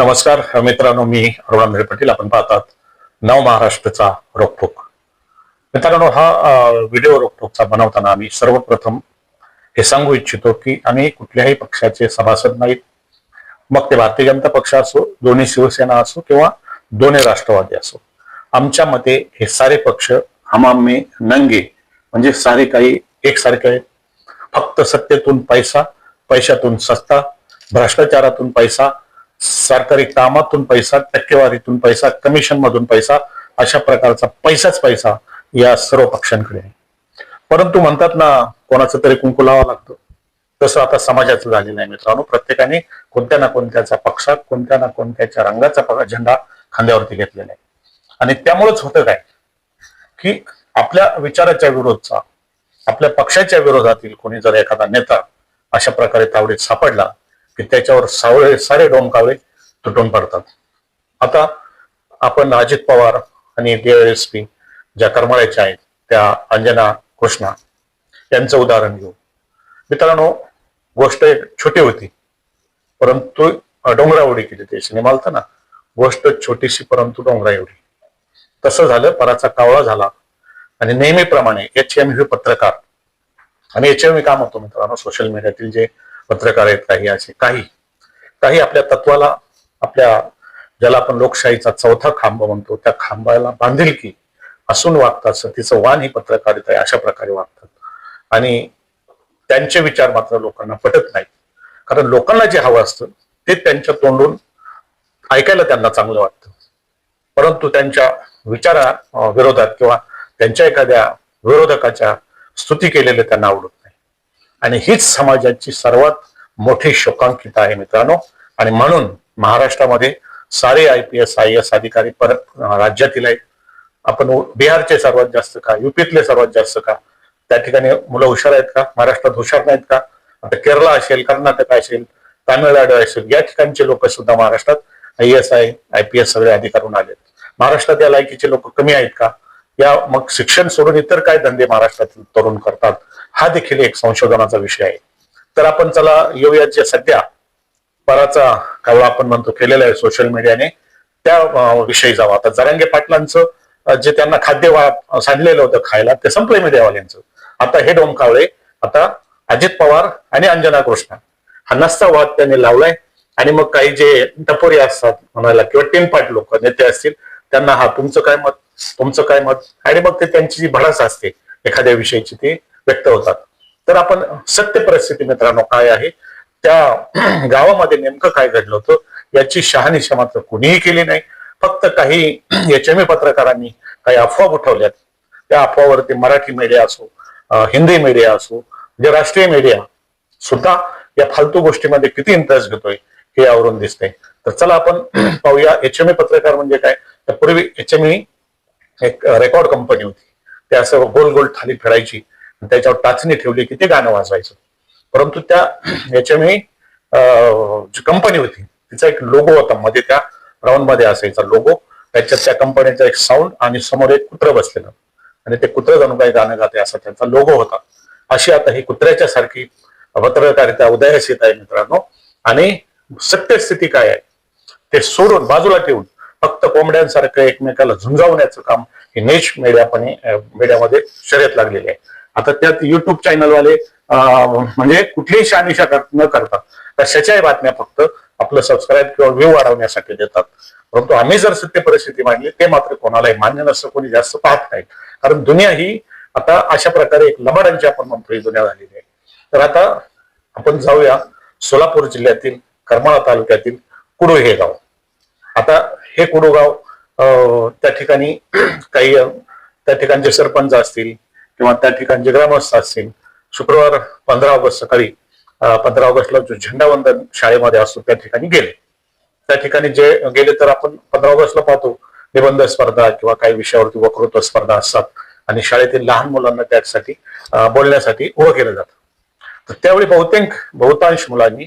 नमस्कार मित्रांनो मी अरुणांद्रे पाटील. आपण पाहतात नव महाराष्ट्रचा रोखोक मित्रांनो हा व्हिडिओ रोखोकचा बनवताना आम्ही सर्वप्रथम हे सांगू इच्छितो की आम्ही कुठल्याही पक्षाचे सभासद नाहीत. मग ते भारतीय जनता पक्ष असो दोन्ही शिवसेना असो किंवा दोन्ही राष्ट्रवादी असो आमच्या मते हे सारे पक्ष हमामे नंगे म्हणजे सारे काही एकसारखे आहेत. फक्त सत्तेतून पैसा पैशातून सत्ता भ्रष्टाचारातून पैसा सरकारी कामातून पैसा टक्केवारीतून पैसा कमिशन मधून पैसा अशा प्रकारचा पैसाच पैसा या सर्व पक्षांकडे आहे. परंतु म्हणतात ना कोणाचं तरी कुंकू लावा लागतो. तसं आता समाजाचं झालेलं आहे मित्रांनो. प्रत्येकाने कोणत्या ना कोणत्याचा पक्षात कोणत्या ना कोणत्याच्या रंगाचा झेंडा खांद्यावरती घेतलेला आहे. आणि त्यामुळेच होतं काय? की आपल्या विचाराच्या विरोधचा आपल्या पक्षाच्या विरोधातील कोणी जर एखादा नेता अशा प्रकारे तावडीत सापडला की त्याच्यावर सावळे सारे डोमकावळे तुटून पडतात. आता आपण अजित पवार आणि डीएसपी ज्या करमाळ्याच्या आहेत त्या अंजना कृष्णा यांचं उदाहरण घेऊ. मित्रांनो गोष्ट एक छोटी होती परंतु डोंगरा एवढी केली ते सिनेमा होता ना गोष्ट छोटीशी परंतु डोंगरा एवढी. तसं झालं पराचा कावळा झाला आणि नेहमीप्रमाणे एच एम व्ही पत्रकार. आणि एच एम काम होतो मित्रांनो सोशल मीडियातील जे पत्रकार आहेत काही असे काही. काही आपल्या तत्वाला आपल्या ज्याला आपण लोकशाहीचा चौथा खांब म्हणतो त्या खांबाला बांधील की असून वागतात सतीचं वाण ही पत्रकारिता आहे अशा प्रकारे वागतात. आणि त्यांचे विचार मात्र लोकांना पटत नाहीत. कारण लोकांना जे हवं असतं ते त्यांच्या तोंडून ऐकायला त्यांना चांगलं वाटतं. परंतु त्यांच्या विचारा विरोधात किंवा त्यांच्या एखाद्या विरोधकाच्या स्तुती केलेले त्यांना आवडत आणि हीच समाजाची सर्वात मोठी शोकांकिता आहे मित्रांनो. आणि म्हणून महाराष्ट्रामध्ये सारे I P S I S अधिकारी परत राज्यातील आहेत. आपण बिहारचे सर्वात जास्त का युपीतले सर्वात जास्त का? त्या ठिकाणी मुलं हुशार आहेत का? महाराष्ट्रात हुशार नाहीत का? आता केरळ असेल कर्नाटक असेल तामिळनाडू असेल या ठिकाणचे लोक सुद्धा महाराष्ट्रात I S I I P S सगळे अधिकारून आलेत. महाराष्ट्रात या लायकीचे लोक कमी आहेत का? या मग शिक्षण सोडून इतर काय धंदे महाराष्ट्रातील तरुण करतात? हा देखील एक संशोधनाचा विषय आहे. तर आपण चला येऊया जे सध्या पराचा कावळा आपण म्हणतो केलेला आहे सोशल मीडियाने त्या विषयी जावं आता जरांगे पाटलांचं जे त्यांना खाद्य सांडलेलं होतं खायला ते संपलं मीडियावाल्यांचं. आता हे डोम कावळे आता अजित पवार आणि अंजना कृष्णा. हा नसता वाद त्यांनी लावलाय. आणि मग काही जे टपोरी असतात म्हणायला किंवा टिनपाट लोक नेते असतील त्यांना हा तुमचं काय मत तुमचं काय मत? आणि मग ते त्यांची जी भडास असते एखाद्या विषयीची ते व्यक्त होतात. तर आपण सत्य परिस्थिती मित्रांनो काय आहे? त्या गावामध्ये नेमकं काय घडलं होतं? याची शहानिशा मात्र कुणीही केली नाही. फक्त काही एच एम ए पत्रकारांनी काही अफवा उठवल्यात. त्या अफवावरती मराठी मीडिया असो हिंदी मीडिया असो म्हणजे राष्ट्रीय मीडिया सुद्धा या फालतू गोष्टीमध्ये किती इंटरेस्ट घेतोय हे यावरून दिसते तर चला आपण पाहूया एच एम ए पत्रकार म्हणजे काय? तर पूर्वी एच एम एक रेकॉर्ड कंपनी होती. ते असं गोल गोल थाली फिरायची. त्याच्यावर टाचणी ठेवली की ते गाणं वाजवायचं. परंतु त्या याच्यामुळे जी कंपनी होती तिचा एक लोगो होता. मध्ये त्या राऊंडमध्ये असायचा लोगो त्याच्यात त्या कंपनीचा एक साऊंड आणि समोर एक कुत्र बसलेलं. आणि ते कुत्र जाणून काही गाणं गाते असा त्यांचा लोगो होता. अशी आता ही कुत्र्याच्या सारखी पत्रकारिता उदयास येत आहे मित्रांनो. आणि सत्यस्थिती काय आहे? ते सोडून बाजूला ठेवून फक्त कोंबड्यांसारखं एकमेकाला झुंजावण्याचं काम हे नेश मीडियापणे मीडियामध्ये शर्यत लागलेली आहे. आता त्यात युट्यूब चॅनलवाले म्हणजे कुठलीही शानिशा कर- न करता कशाच्याही बातम्या फक्त आपलं सबस्क्राईब किंवा व्ह्यू वाढवण्यासाठी देतात. परंतु आम्ही जर सत्य परिस्थिती मांडली ते मात्र कोणालाही मान्य नसतं कोणी जास्त पाहत नाही कारण दुनिया ही आता अशा प्रकारे एक लबाडांची आपण म्हणतो ही दुनिया झालेली आहे. तर आता आपण जाऊया सोलापूर जिल्ह्यातील करमाळा तालुक्यातील कुडू हे गाव. आता हे कुडू गाव अं, त्या ठिकाणी काही त्या ठिकाणचे सरपंच असतील किंवा त्या ठिकाणचे ग्रामस्थ असतील शुक्रवार पंधरा ऑगस्ट सकाळी पंधरा ऑगस्टला जो झेंडावंदन शाळेमध्ये असतो त्या ठिकाणी गेले. त्या ठिकाणी जे गेले तर आपण पंधरा ऑगस्टला पाहतो निबंध स्पर्धा किंवा काही विषयावरती वक्तृत्व स्पर्धा असतात आणि शाळेतील लहान मुलांना त्यासाठी बोलण्यासाठी उभं केलं जातं. तर त्यावेळी बहुतेक बहुतांश मुलांनी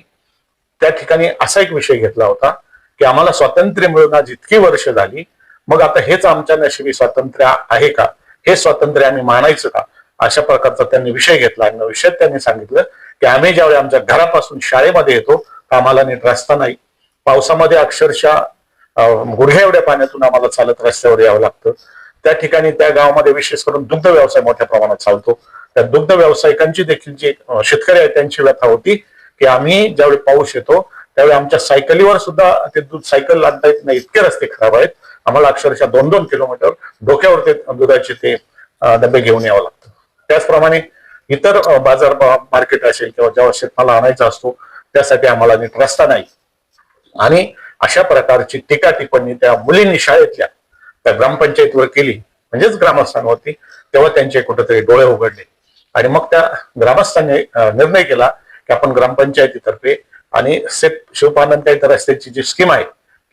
त्या ठिकाणी असा एक विषय घेतला होता की आम्हाला स्वातंत्र्य मिळून आज इतकी वर्ष झाली मग आता हेच आमच्या नशिबी स्वातंत्र्य आहे का? हे स्वातंत्र्य आम्ही मानायचं का? अशा प्रकारचा त्यांनी विषय घेतला. आणि विषयात त्यांनी सांगितलं की आम्ही ज्यावेळी आमच्या घरापासून शाळेमध्ये येतो आम्हाला नीट रस्ता नाही. पावसामध्ये अक्षरशः गुडघ्या एवढ्या पाण्यातून आम्हाला चालत रस्त्यावर यावं लागतं. त्या ठिकाणी त्या गावामध्ये विशेष करून दुग्ध व्यवसाय मोठ्या प्रमाणात चालतो. त्या दुग्ध व्यावसायिकांची देखील जी शेतकरी आहेत त्यांची व्यथा होती की आम्ही ज्यावेळी पाऊस येतो त्यावेळी आमच्या सायकलीवर सुद्धा ते दूध सायकल आणता येत नाही. इतके रस्ते खराब आहेत. आम्हाला अक्षरशः दोन दोन किलोमीटर डोक्यावर ते दुधाचे ते डबे घेऊन यावं लागतं. त्याचप्रमाणे इतर बाजार मार्केट असेल किंवा जेव्हा शेतमाला आणायचा असतो त्यासाठी आम्हाला नीट रस्ता नाही. आणि अशा प्रकारची टीका टिप्पणी त्या मुलींनी शाळेतल्या त्या ग्रामपंचायतीवर केली म्हणजेच ग्रामस्थांवरती तेव्हा त्यांचे कुठेतरी डोळे उघडले. आणि मग त्या ग्रामस्थांनी निर्णय केला की आपण ग्रामपंचायतीतर्फे आणि सेफ शिवपानंद रस्त्याची जी स्कीम आहे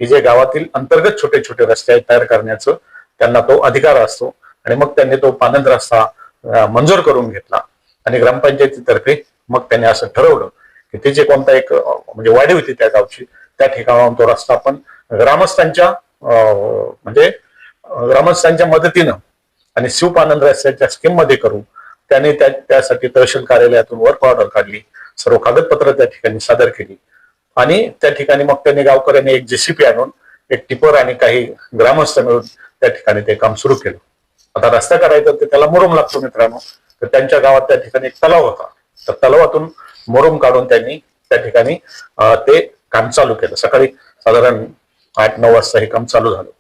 की जे गावातील अंतर्गत छोटे छोटे रस्ते आहेत तयार करण्याचं त्यांना तो अधिकार असतो. आणि मग त्यांनी तो पानंद रस्ता मंजूर करून घेतला. आणि ग्रामपंचायतीतर्फे मग त्यांनी असं ठरवलं की ते जे कोणता एक म्हणजे वाढी होती त्या गावची त्या ठिकाणाहून तो रस्ता आपण ग्रामस्थांच्या अं, म्हणजे ग्रामस्थांच्या मदतीनं आणि शिवपानंद रस्त्याच्या स्कीममध्ये करू त्याने त्या त्यासाठी तहसील कार्यालयातून वर्क ऑर्डर काढली. सर्व कागदपत्र त्या ठिकाणी सादर केली. आणि त्या ठिकाणी मग त्यांनी गावकऱ्यांनी एक जेसीपी आणून एक टिपर आणि काही ग्रामस्थ मिळून त्या ठिकाणी ते काम सुरू केलं. आता रस्ता करायचा तर त्याला मुरुम लागतो मित्रांनो. तर त्यांच्या गावात त्या ठिकाणी एक तलाव होता. तर तलावातून मुरुम काढून त्यांनी त्या ठिकाणी ते काम चालू केलं. सकाळी साधारण आठ नऊ वाजता हे काम चालू झालं.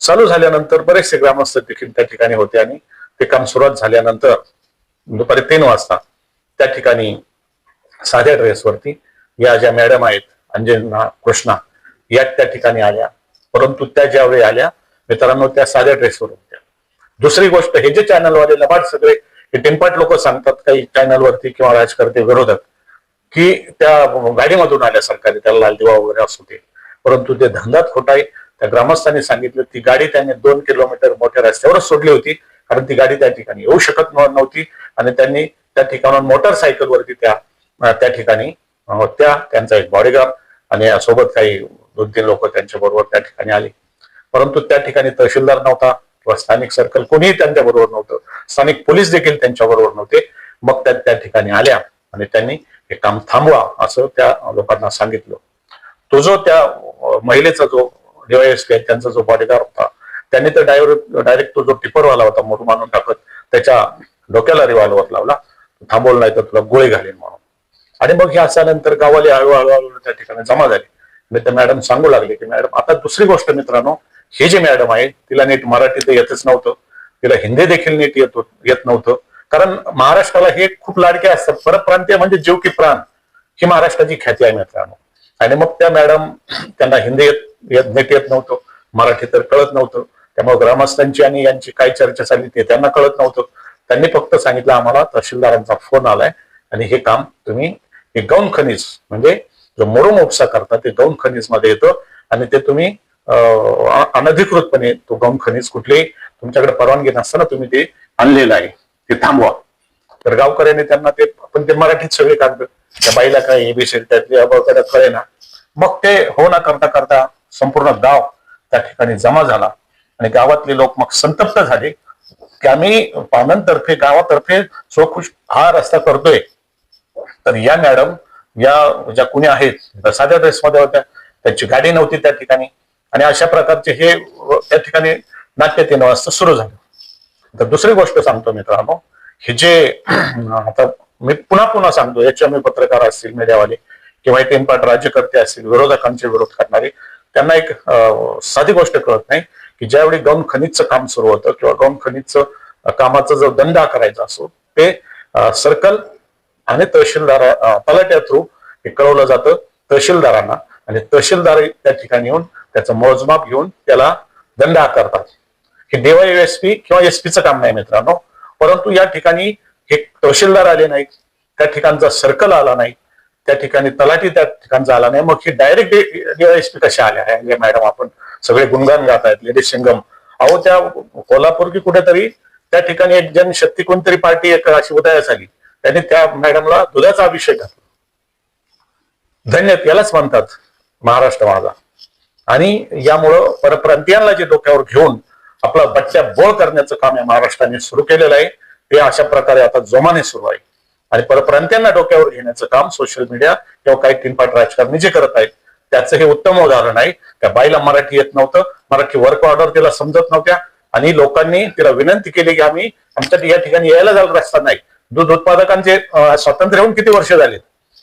चालू झाल्यानंतर बरेचसे ग्रामस्थ देखील त्या ठिकाणी होते आणि ते काम सुरुवात झाल्यानंतर दुपारी तीन वाजता त्या ठिकाणी साध्या ड्रेसवरती या ज्या मॅडम आहेत अंजना कृष्णा या त्या ठिकाणी आल्या. परंतु त्या ज्यावेळी आल्या मित्रांनो त्या साध्या ड्रेसवर होत्या. दुसरी गोष्ट हे जे चॅनलवाले लबाड सगळे हे टिंपाट लोक सांगतात काही चॅनलवरती किंवा राजकर्ते विरोधक की त्या गाडीमधून आल्या सरकारी त्याला लाल दिवा वगैरे असू दे. परंतु ते धंदात खोटा आहे. त्या ग्रामस्थांनी सांगितलं ती गाडी त्यांनी दोन किलोमीटर मोठ्या रस्त्यावरच सोडली होती कारण ती गाडी त्या ठिकाणी येऊ शकत नव्हती. आणि त्यांनी त्या ठिकाणाहून मोटरसायकलवरती त्या त्या ठिकाणी होत्या त्या त्यांचा एक बॉडीगार्ड आणि सोबत काही दोन तीन लोक त्यांच्या बरोबर त्या ठिकाणी आले. परंतु त्या ठिकाणी तहसीलदार नव्हता किंवा स्थानिक सर्कल कोणीही त्यांच्या बरोबर नव्हतं. स्थानिक पोलीस देखील त्यांच्या बरोबर नव्हते. मग त्या त्या ठिकाणी आल्या आणि त्यांनी हे काम थांबवा असं त्या लोकांना सांगितलं. तो जो त्या महिलेचा जो डीवायएसपी आहे त्यांचा जो बॉडीगार्ड होता त्यांनी तर डायरेक्ट डायरेक्ट तो जो टिपरवाला होता मोरू मानून टाकत त्याच्या डोक्याला रिव्हॉल्वर लावला. थांबवलं नाही तर तुला गोळी घालीन म्हणून. आणि मग हे असल्यानंतर गावाले हळूहळू त्या ठिकाणी जमा झाली. मी त्या मॅडम सांगू लागले की मॅडम आता दुसरी गोष्ट मित्रांनो हे जे मॅडम आहे तिला नीट मराठी तर येतच नव्हतं. तिला हिंदी देखील नीट येत येत नव्हतं. कारण महाराष्ट्राला हे खूप लाडके असतात. परप्रांतीय म्हणजे जीव की प्राण ही महाराष्ट्राची ख्याती आहे मित्रांनो. आणि मग त्या मॅडम त्यांना हिंदी येत येत- नीट येत नव्हतं. मराठी तर कळत नव्हतं. त्यामुळे ग्रामस्थांची आणि यांची काय चर्चा झाली ते त्यांना कळत नव्हतं. त्यांनी फक्त सांगितलं आम्हाला तहसीलदारांचा फोन आलाय आणि हे काम तुम्ही हे गौण खनिज म्हणजे जो मोरुम उपसा करता ते गौण खनिजमध्ये येतं. आणि ते तुम्ही अनधिकृतपणे तो गौण खनिज कुठलेही तुमच्याकडे परवानगी नसताना तुम्ही ते आणलेलं आहे. ते थांबवा. तर गावकऱ्याने त्यांना ते आपण ते मराठीत सगळे कागद त्या बाईला काय एबीसी त्यातली अबकडे कळे ना. मग ते हो ना करता करता संपूर्ण गाव त्या ठिकाणी जमा झाला. आणि गावातले लोक मग संतप्त झाले की आम्ही पानंतर्फे गावातर्फे सोखुश हा रस्ता करतोय. तर या मॅडम या ज्या कुणी आहेत त्या साध्या ड्रेसमध्ये होत्या त्यांची गाडी नव्हती त्या ठिकाणी. आणि अशा प्रकारचे हे त्या ठिकाणी नाट्य तीन वाजता सुरू झालं. तर दुसरी गोष्ट सांगतो मित्रांनो हे जे आता मी पुन्हा पुन्हा सांगतो याच्यामुळे मी पत्रकार असतील मीडियावाले किंवा एक इनपाट राज्यकर्ते असतील विरोधकांचे विरोध करणारे त्यांना एक साधी गोष्ट कळत नाही की ज्यावेळी गौण खनिजचं काम सुरू होतं किंवा गौण खनिजचं कामाचा जो दंड करायचा असो ते सर्कल आणि तहसीलदार तलाट्या थ्रू हे कळवलं जातं तहसीलदारांना. आणि तहसीलदार त्या ठिकाणी येऊन त्याचं मोजमाप घेऊन त्याला दंड आकारतात. हे डीवायएसपी किंवा एसपीचं काम नाही मित्रांनो. परंतु या ठिकाणी हे तहसीलदार आले नाहीत. त्या ठिकाणचा सर्कल आला नाही. त्या ठिकाणी तलाठी त्या ठिकाणचा आला नाही. मग हे डायरेक्ट डीवायएसपी कशा आल्या आहे मॅडम आपण सगळे गुणगान गात आहेत. लेडीज सिंगम अहो त्या कोल्हापूर की कुठेतरी त्या ठिकाणी एक जनशक्ती कोणतरी पार्टी एक अशी उदयास आली. त्यांनी त्या मॅडमला दुधाचा अभिषेक घातला. धन्य यालाच म्हणतात महाराष्ट्र माझा. आणि यामुळं परप्रांतीयांना जे डोक्यावर घेऊन आपला बच्चा बोळ करण्याचं काम या महाराष्ट्राने सुरू केलेलं आहे ते अशा प्रकारे आता जोमाने सुरू आहे. आणि परप्रांतीयांना डोक्यावर घेण्याचं काम सोशल मीडिया किंवा काही तीनपाट राजकारणी जे करत आहेत त्याचं हे उत्तम उदाहरण आहे. त्या बाईला मराठी येत नव्हतं मराठी वर्क ऑर्डर तिला समजत नव्हत्या. आणि लोकांनी तिला विनंती केली की आम्ही आमच्या या ठिकाणी यायला जायला रस्ता नाही. दूध उत्पादकांचे स्वातंत्र्य होऊन किती वर्ष झाले?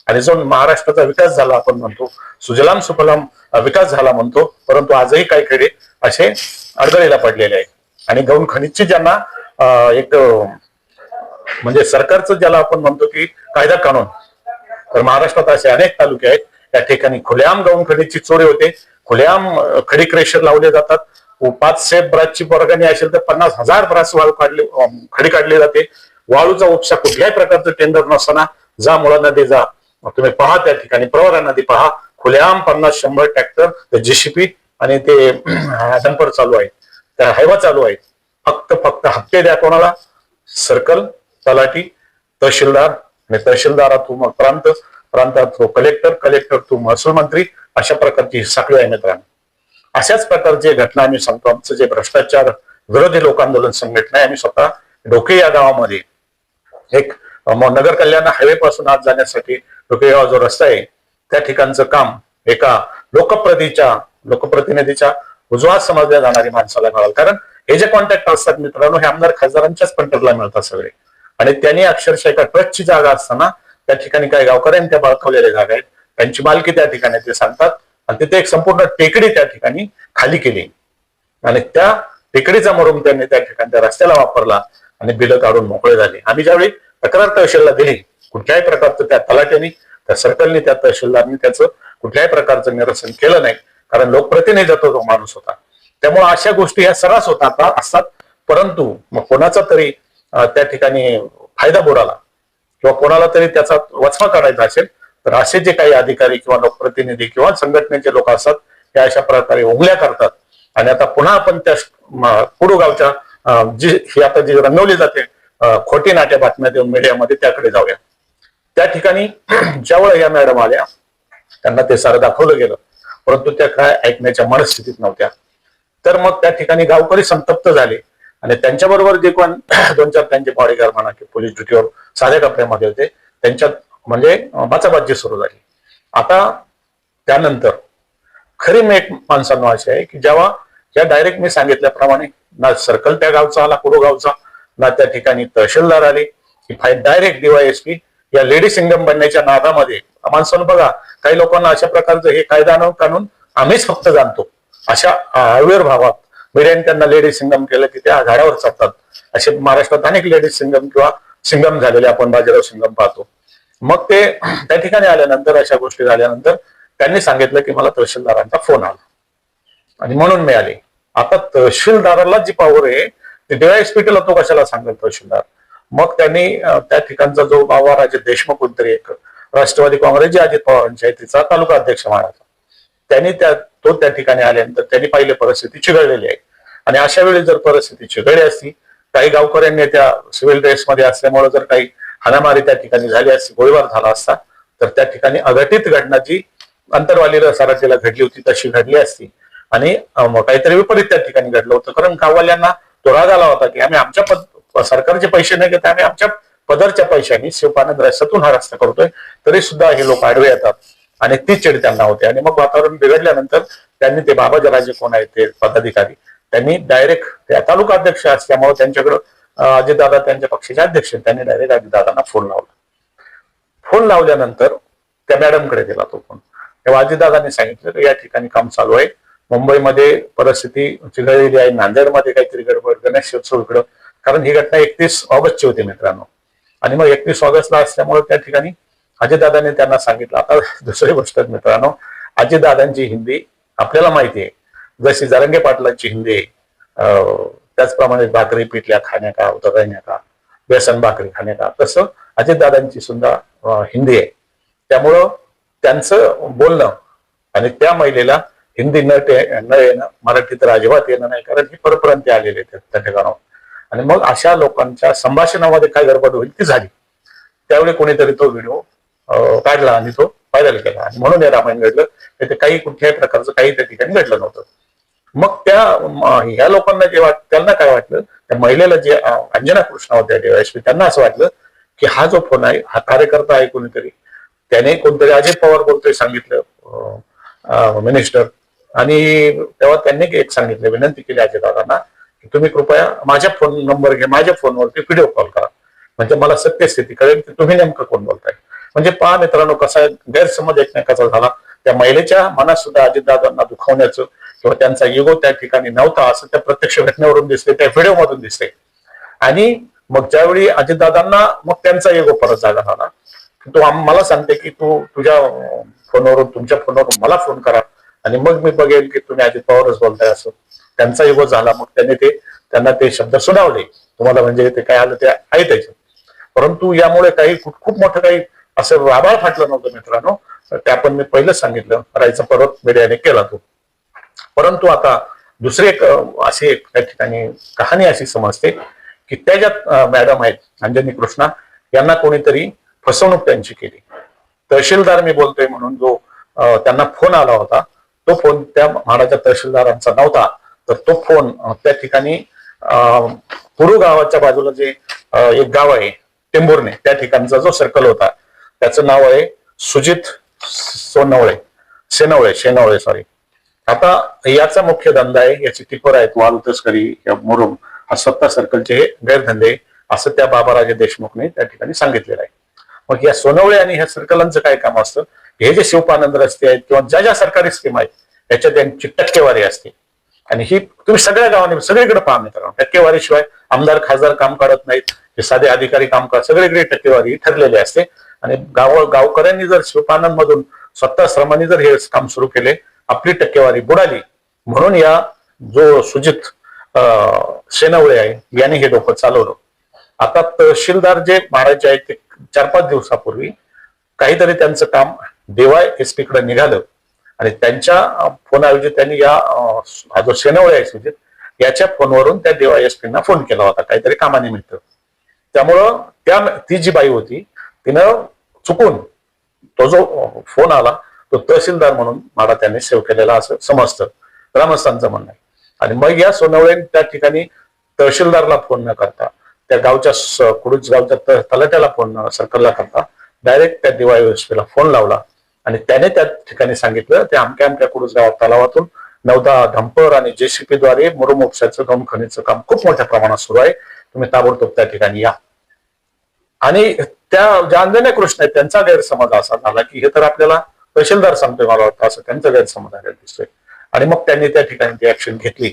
आणि जो महाराष्ट्राचा विकास झाला आपण म्हणतो सुजलाम सुफलाम विकास झाला म्हणतो परंतु आजही काही खेडे असे अडगळीला पडलेले आहेत. आणि गौण खनिजची ज्यांना एक म्हणजे सरकारचं ज्याला आपण म्हणतो की कायदा कानून तर महाराष्ट्रात असे अनेक तालुके आहेत. त्या ठिकाणी खुलेआम गौण खडीची चोरी होते. खुलेआम खडी क्रेशर लावले जातात. व पाचशे ब्रासची वर्गणी असेल तर पन्नास हजार ब्रास वाळू काढले खडी काढली जाते. वाळूचा उपसा कुठल्याही प्रकारचं टेंडर नसताना जा मुळा नदी जा. तुम्ही पहा त्या ठिकाणी प्रवरा नदी पहा. खुलेआम पन्नास शंभर ट्रॅक्टर जेसीपी आणि ते डंपर चालू आहे त्या हायवा चालू आहे फक्त फक्त हप्ते द्या कोणाला. सर्कल तलाठी तहसीलदार. आणि तहसीलदारातून मग प्रांत प्रांतात तो कलेक्टर कलेक्टर तू महसूल मंत्री. अशा प्रकारची साखळी आहे मित्रांनो. अशाच प्रकारची घटना आम्ही सांगतो. आमचं जे भ्रष्टाचार विरोधी लोक आंदोलन संघटना आहे आम्ही स्वतः डोके या गावामध्ये एक नगर कल्याण हायवे पासून आत जाण्यासाठी डोके जो रस्ता आहे त्या ठिकाणचं काम एका लोकप्रतीच्या लोकप्रतिनिधीच्या उजवा समजल्या जाणारी माणसाला मिळाल. कारण हे जे कॉन्टॅक्ट असतात मित्रांनो हे आमदार खासदारांच्याच पंटरला मिळतात सगळे. आणि त्यांनी अक्षरशः एका ट्रस्टची जागा असताना त्या ठिकाणी काही गावकऱ्यांनी त्या बाळखवलेल्या जागा आहेत. त्यांची मालकी त्या ठिकाणी ते सांगतात. आणि तिथे एक संपूर्ण टेकडी त्या ठिकाणी खाली केली. आणि त्या टेकडीचा मरून त्यांनी त्या ठिकाणी त्या रस्त्याला वापरला. आणि बिलं काढून मोकळे झाले. आम्ही ज्यावेळी तक्रार तहसीलला दिली कुठल्याही प्रकारचं त्या तलाट्याने त्या सर्कलनी त्या तहसीलदारनी त्याचं कुठल्याही प्रकारचं निरसन केलं नाही. कारण लोकप्रतिनिधित्व तो माणूस होता. त्यामुळे अशा गोष्टी ह्या सर्रास होतात असतात. परंतु मग कोणाचा तरी त्या ठिकाणी फायदा बुडाला. किंवा कोणाला तरी त्याचा वचमा काढायचा असेल तर असे जे काही अधिकारी किंवा लोकप्रतिनिधी किंवा संघटनेचे लोक असतात ते अशा प्रकारे उंगल्या करतात. आणि आता पुन्हा आपण त्या कुडूगावच्या कुडू गावच्या जी ही आता जी रंगवली जाते खोटी नाट्य बातम्या देऊन मीडियामध्ये त्याकडे जाऊया. त्या ठिकाणी ज्यावेळेला या मॅडम आल्या त्यांना ते सारं दाखवलं गेलं. परंतु त्या काय ऐकण्याच्या मनस्थितीत नव्हत्या. तर मग त्या ठिकाणी गावकरी संतप्त झाले आणि त्यांच्याबरोबर जे कोण दोन चार त्यांचे बॉडीगार्ड म्हणा की पोलीस ड्युटीवर साध्या कपड्यामध्ये होते त्यांच्यात म्हणजे बाचाबाजी सुरू झाली. आता त्यानंतर खरी मेक माणसांना अशी आहे की जेव्हा या डायरेक्ट मी सांगितल्याप्रमाणे ना सर्कल त्या गावचा आला कुडू गावचा ना त्या ठिकाणी तहसीलदार आले. की फाय डायरेक्ट डीवायएसपी या लेडी सिंगम बनण्याच्या नादामध्ये माणसानं बघा काही लोकांना अशा प्रकारचं हे कायदा कानून आम्हीच फक्त जाणतो. अशा आविर्भावात मीडियाने त्यांना लेडी सिंगम केलं की त्या आघाड्यावर चालतात. असे महाराष्ट्रात अनेक लेडी सिंगम किंवा सिंगम झालेले आपण बाजीराव सिंगम पाहतो. मग ते त्या ठिकाणी आल्यानंतर अशा गोष्टी झाल्यानंतर त्यांनी सांगितलं की मला तहसीलदारांचा फोन आला. आणि म्हणून मिळाले आता तहसीलदाराला जी पॉवर आहे ते डीवायएसपीटीला तो कशाला सांगेल तहसीलदार? मग त्यांनी त्या ठिकाणचा जो बाबा राजे देशमुख कोणतरी एक राष्ट्रवादी काँग्रेस जे अजित पवारांच्या आहे तिचा तालुका अध्यक्ष महाराज त्यांनी त्या तो त्या ठिकाणी आल्यानंतर त्यांनी पाहिले परिस्थिती चिघळलेली आहे. आणि अशा वेळी जर परिस्थिती चिघळली असती काही गावकऱ्यांनी त्या सिव्हिल ड्रेसमध्ये असल्यामुळे जर काही हाणामारी त्या ठिकाणी झाली असती गोळीबार झाला असता तर त्या ठिकाणी अघटित घटना जी अंतरवालीला रसाराजीला घडली होती तशी घडली असती. आणि काहीतरी विपरीत त्या ठिकाणी घडलं होतं. कारण गाववाल्यांना तो राग आला होता की आम्ही आमच्या पद सरकारचे पैसे नाही घेत आम्ही आमच्या पदरच्या पैशांनी शिवपानंद रस्त्यातून हा रस्ता करतोय. तरी सुद्धा हे लोक आडवे येतात. आणि ती चिड त्यांना होते. आणि मग वातावरण बिघडल्यानंतर त्यांनी ते बाबाजी कोण आहेत ते पदाधिकारी त्यांनी डायरेक्ट त्या तालुका अध्यक्ष असल्यामुळे त्यांच्याकडे अजितदादा त्यांच्या पक्षाचे अध्यक्ष त्यांनी डायरेक्ट अजितदादांना फोन लावला. फोन लावल्यानंतर त्या मॅडमकडे दिला तो फोन तेव्हा अजितदादांनी सांगितलं की या ठिकाणी काम चालू आहे. मुंबईमध्ये परिस्थिती चिघळलेली आहे. नांदेडमध्ये काहीतरी गडबड गणेशोत्सव इकडं. कारण ही घटना एकतीस ऑगस्टची होती मित्रांनो. आणि मग एकतीस ऑगस्टला असल्यामुळे त्या ठिकाणी अजितदादांनी त्यांना सांगितलं. आता दुसरी गोष्ट मित्रांनो अजितदादांची हिंदी आपल्याला माहिती आहे. जशी जरंगे पाटलांची हिंदी आहे. अं, त्याचप्रमाणे भाकरी पिठल्या खाण्या का उतरण्या का बेसन भाकरी खाण्या का तसं अजितदादांची सुद्धा हिंदी आहे. त्यामुळं त्यांचं बोलणं आणि त्या महिलेला हिंदी न ते- न येणं मराठी तर अजिबात येणं नाही कारण ही परप्रांती आलेले आहेत त्या ठिकाणावर आणि मग अशा लोकांच्या संभाषणामध्ये काय गडबड होईल ती झाली. त्यावेळी कोणीतरी तो व्हिडिओ काढला आणि तो व्हायरल केला. आणि म्हणून हे रामायण घडलं. ते काही कुठल्याही प्रकारचं काही त्या ठिकाणी घडलं नव्हतं. मग त्या ह्या लोकांना जे वाट त्यांना काय वाटलं? त्या महिलेला जे अंजना कृष्णा होत्या डीवायसपी त्यांना असं वाटलं की हा जो फोन आहे हा कार्यकर्ता आहे कोणीतरी. त्याने कोणतरी अजय पवार बोलतोय सांगितलं मिनिस्टर. आणि तेव्हा त्यांनी एक सांगितलं विनंती केली अजितदादांना की तुम्ही कृपया माझ्या फोन नंबर घ्या माझ्या फोनवरती व्हिडिओ कॉल करा. म्हणजे मला सत्यस्थिती कळेल की तुम्ही नेमकं कोण बोलताय. म्हणजे पहा मित्रांनो कसा गैरसमज एकमेकाचा झाला. त्या महिलेच्या मनात सुद्धा अजितदादांना दुखावण्याचं किंवा त्यांचा युगो त्या ठिकाणी नव्हता असं त्या प्रत्यक्ष घटनेवरून दिसते त्या व्हिडिओ मधून दिसते आणि मग ज्यावेळी अजितदादांना मग त्यांचा युगो परत जागा झाला. तू मला सांगते की तू तुझ्या फोनवरून तुमच्या फोनवरून मला फोन करा. आणि मग मी बघेन की तुम्ही अजित पवारच बोलताय असं. त्यांचा युग झाला मग त्यांनी ते त्यांना ते शब्द सुनावले. तुम्हाला म्हणजे ते काय आलं ते आहे त्याचे परंतु यामुळे काही खूप खूप मोठं काही असं राबाळ फाटलं नव्हतं मित्रांनो. त्या पण मी पहिलंच सांगितलं. राहायचं पर्वत मीडियाने केला तो. परंतु आता दुसरी एक अशी एक त्या ठिकाणी कहाणी अशी समजते की त्याच्यात ज्या मॅडम आहेत अंजनी कृष्णा यांना कोणीतरी फसवणूक त्यांची केली. तहसीलदार मी बोलतोय म्हणून जो त्यांना फोन आला होता तो फोन त्या म्हाडाच्या तहसीलदारांचा नव्हता. तर तो फोन त्या ठिकाणी अं, पुरू गावाच्या बाजूला जे एक गाव आहे टेंभुर्णे त्या ठिकाणचा जो सर्कल होता त्याचं नाव आहे सुजित सोनवळे. शेनवळे शेनवळे सॉरी आता याचा मुख्य धंदा आहे याची टिपर आहेत वाल तस्करी या मुरुम हा सत्ता सर्कलचे हे गैरधंदे असं त्या बाबाराजे देशमुखने त्या ठिकाणी सांगितलेलं आहे. मग या सोनवळे आणि ह्या सर्कलांचं काय काम असतं? हे जे शिवपानंद रस्ते आहेत किंवा ज्या ज्या सरकारी स्कीम आहेत त्याच्यात त्यांची टक्केवारी असते. आणि ही तुम्ही सगळ्या गावांनी सगळीकडे पाहण्या करा. टक्केवारी टक्केवारीशिवाय आमदार खासदार काम करत नाहीत. हे साधे अधिकारी काम करत सगळीकडे टक्केवारी ठरलेली असते. आणि गाव गावकऱ्यांनी जर शिवपानंद मधून स्वतः श्रमाने जर हे काम सुरू केले आपली टक्केवारी बुडाली. म्हणून या जो सुजित अं, आहे यांनी हे डोकं चालवलं. आता तहसीलदार जे महाराज आहेत ते चार पाच दिवसापूर्वी काहीतरी त्यांचं काम देवाय एसकडे निघालं आणि त्यांच्या फोनऐवजी त्यांनी या हा जो शेनवळे आहे सुजित याच्या फोनवरून त्या देवाय एस ना फोन केला होता काहीतरी कामानिमित्त. त्यामुळं त्या ती जी बाई होती तिनं चुकून तो जो फोन आला तो तहसीलदार म्हणून मला त्यांनी सेव्ह केलेला असं समजतं ग्रामस्थांचं म्हणणं आहे. आणि मग या सोनवळे त्या ठिकाणी तहसीलदारला फोन न करता त्या गावच्या कुडूच गावच्या त- तलाट्याला फोन सर्कलला करता डायरेक्ट त्या डीवायएसपीला फोन लावला. आणि त्याने त्या ठिकाणी सांगितलं ते आमक्या अमक्या कुडूस तलावातून नवदा धंपर आणि जेसीपी द्वारे मुरुम उपशाचं गम खनिजचं काम खूप मोठ्या प्रमाणात सुरू आहे. तुम्ही ताबडतोब त्या ठिकाणी या. आणि त्या ज्या अंजन्या कृष्ण आहेत त्यांचा गैरसमज असा झाला की हे तर आपल्याला तहसीलदार सांगतोय मला वाटतं असं त्यांचा गैरसमज आलेला दिसतोय. आणि मग त्यांनी त्या ठिकाणी ती ऍक्शन घेतली.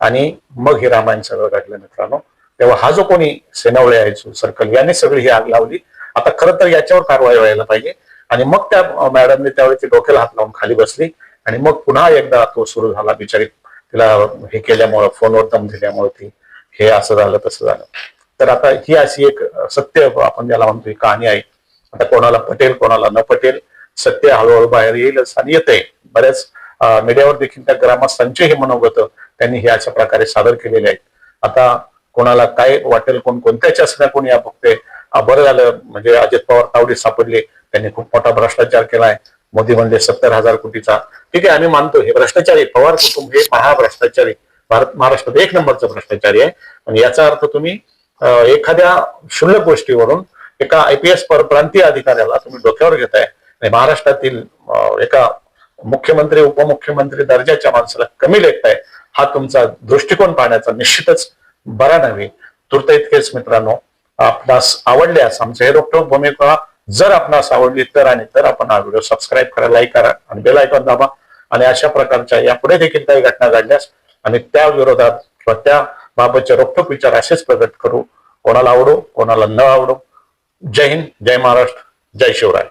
आणि मग हे रामायण सगळं घडलं मित्रांनो. तेव्हा हा जो कोणी सेनावळे आहे सर्कल याने सगळी ही आग लावली. आता खरं तर याच्यावर कारवाई व्हायला पाहिजे. आणि मग त्या मॅडमने त्यावेळी ती डोक्याला हात लावून खाली बसली आणि मग पुन्हा एकदा तो सुरू झाला बिचारी तिला हे केल्यामुळं फोनवर दम दिल्यामुळे ती हे असं झालं तसं झालं. तर आता ही अशी एक सत्य आपण ज्याला म्हणतो ही कहाणी आहे. आता कोणाला पटेल कोणाला न पटेल सत्य हळूहळू बाहेर येईलच आणि येते बऱ्याच मीडियावर देखील त्या ग्रामस्थांचे हे मनोगत त्यांनी हे अशा प्रकारे सादर केलेले आहेत. आता कोणाला काय वाटेल कोण कोणत्याच्या असण्या कोणी या बघते बरं झालं म्हणजे अजित पवार तावडे सापडले. त्यांनी खूप मोठा भ्रष्टाचार केलाय. मोदी म्हणले सत्तर हजार कोटीचा. ठीक आहे आम्ही मानतो हे भ्रष्टाचारी पवार कुटुंब हे महाभ्रष्टाचारी भारत महाराष्ट्रात एक नंबरचं भ्रष्टाचारी आहे. आणि याचा अर्थ तुम्ही एखाद्या क्षुल्लक गोष्टीवरून एका आयपीएस प्रांतीय अधिकाऱ्याला तुम्ही डोक्यावर घेताय. आणि महाराष्ट्रातील एका मुख्यमंत्री उपमुख्यमंत्री दर्जाच्या माणसाला कमी लेखताय हा तुमचा दृष्टिकोन पाहण्याचा निश्चितच बरा नव्हे. तुर्त इतकेच मित्रांनो आपणास आवडल्यास आमचं हे रोखोक भूमिका जर आपणास आवडली तर आणि तर आपण हा व्हिडिओ सबस्क्राईब करा लाईक करा आणि बेल आयकॉन दाबा. आणि अशा प्रकारच्या यापुढे देखील काही घटना घडल्यास आणि त्या विरोधात किंवा त्या बाबतचे रोखोक विचार असेच प्रकट करू. कोणाला आवडो कोणाला न आवडो. जय हिंद जय महाराष्ट्र जय शिवराय.